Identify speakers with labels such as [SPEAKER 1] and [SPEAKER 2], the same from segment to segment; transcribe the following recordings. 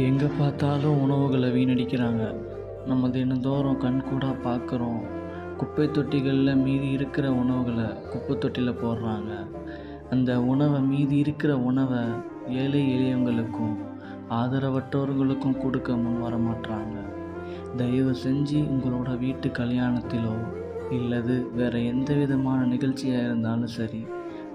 [SPEAKER 1] எங்கே பார்த்தாலும் உணவுகளை வீணடிக்கிறாங்க. நம்ம தினந்தோறும் கண்கூடாக பார்க்குறோம். குப்பை தொட்டிகளில் மீதி இருக்கிற உணவுகளை குப்பை தொட்டியில் போடுறாங்க. அந்த உணவை மீதி இருக்கிற உணவை ஏழை எளியவங்களுக்கும் ஆதரவற்றவர்களுக்கும் கொடுக்க முன் வர மாட்டாங்க தயவு செஞ்சு உங்களோட வீட்டு கல்யாணத்திலோ இல்லது வேறு எந்த விதமான நிகழ்ச்சியாக இருந்தாலும் சரி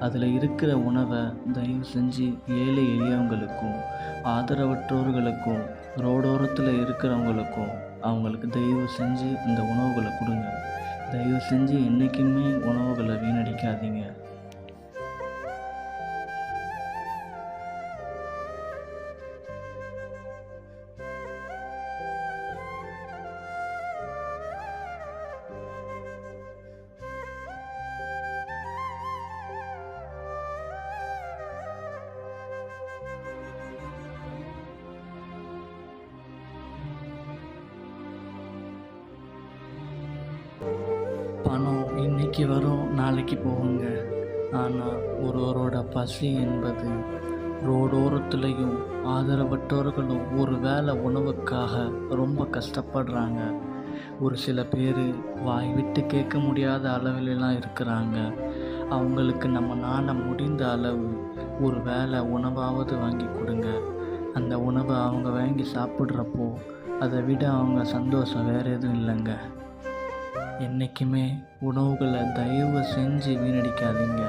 [SPEAKER 1] அதில் இருக்கிற உணவை தயவு செஞ்சு ஏழை எளியவங்களுக்கும் ஆதரவற்றோர்களுக்கும் ரோடோரத்தில் இருக்கிறவங்களுக்கும் அவங்களுக்கு தயவு செஞ்சு இந்த உணவுகளை கொடுங்க. தயவு செஞ்சு என்றைக்குமே உணவுகளை வீணடிக்காதீங்க. பணம் இன்னைக்கு வரும் நாளைக்கு போகுங்க. ஆனால் ஒருவரோட பசி என்பது ரோடோரத்துலேயும் ஆதரவற்றவர்களும் ஒரு வேலை உணவுக்காக ரொம்ப கஷ்டப்படுறாங்க. ஒரு சில பேர் வாய் விட்டு கேட்க முடியாத அளவிலலாம் இருக்கிறாங்க. அவங்களுக்கு நம்ம நாட முடிந்த அளவு ஒரு வேளை உணவாவது வாங்கி கொடுங்க. அந்த உணவை அவங்க வாங்கி சாப்பிட்றப்போ அதை விட அவங்க சந்தோஷம் வேறு எதுவும் இல்லைங்க. என்றைக்குமே உணவுகளை தயவு செஞ்சு வீணடிக்காதீங்க.